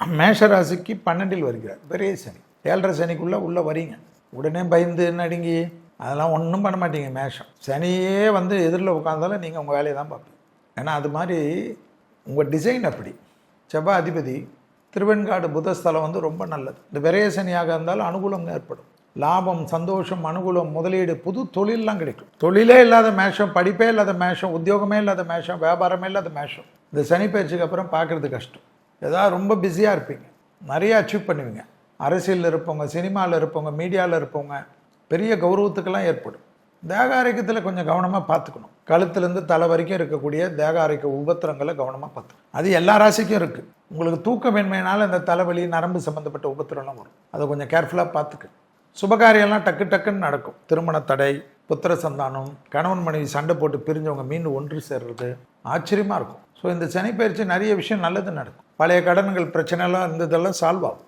மேஷராசிக்கு பன்னெண்டில் வருகிறார். பெரிய சனி. ஏழரை சனிக்குள்ளே உள்ளே வரீங்க. உடனே பயந்து நடுங்கி அதெல்லாம் ஒன்றும் பண்ண மாட்டீங்க மேஷம். சனியே வந்து எதிரில் உட்காந்தாலும் நீங்கள் உங்கள் வேலையை தான் பார்ப்பீங்க. ஏன்னா அது மாதிரி உங்கள் டிசைன் அப்படி. செவ்வாய் அதிபதி திருவெண்காடு புதஸ்தலம் வந்து ரொம்ப நல்லது. இந்த விரைய சனியாக இருந்தாலும் அனுகூலம் ஏற்படும். லாபம் சந்தோஷம் அனுகூலம் முதலீடு புது தொழிலெலாம் கிடைக்கும். தொழிலே இல்லாத மேஷம் படிப்பே இல்லாத மேஷம் உத்தியோகமே இல்லாத மேஷம் வியாபாரமே இல்லாத மேஷம். இந்த சனி பயிற்சிக்கு அப்புறம் பார்க்குறது கஷ்டம். ஏதாவது ரொம்ப பிஸியாக இருப்பீங்க. நிறைய அச்சீவ் பண்ணுவீங்க. அரசியலில் இருப்பவங்க சினிமாவில் இருப்பவங்க மீடியாவில் இருப்பவங்க பெரிய கௌரவத்துக்கெல்லாம் ஏற்படும். தேக ஆரோக்கியத்தில் கொஞ்சம் கவனமாக பார்த்துக்கணும். கழுத்துலேருந்து தலை வரைக்கும் இருக்கக்கூடிய தேக ஆரோக்கிய உபத்திரங்களை கவனமாக பார்த்துக்கணும். அது எல்லா ராசிக்கும் இருக்குது உங்களுக்கு தூக்கமின்மையினால் இந்த தலைவலி நரம்பு சம்மந்தப்பட்ட உபத்திரம்லாம் வரும். அதை கொஞ்சம் கேர்ஃபுல்லாக பார்த்துக்கு. சுபகாரியம்லாம் டக்கு டக்குன்னு நடக்கும். திருமண தடை புத்திர சந்தானம் கணவன் மனைவி சண்டை போட்டு பிரிஞ்சவங்க மீண்டும் ஒன்று சேர்றது ஆச்சரியமாக இருக்கும். ஸோ இந்த சனி பயிற்சி நிறைய விஷயம் நல்லது நடக்கும். பழைய கடன்கள் பிரச்சனைலாம் இருந்ததெல்லாம் சால்வ் ஆகும்.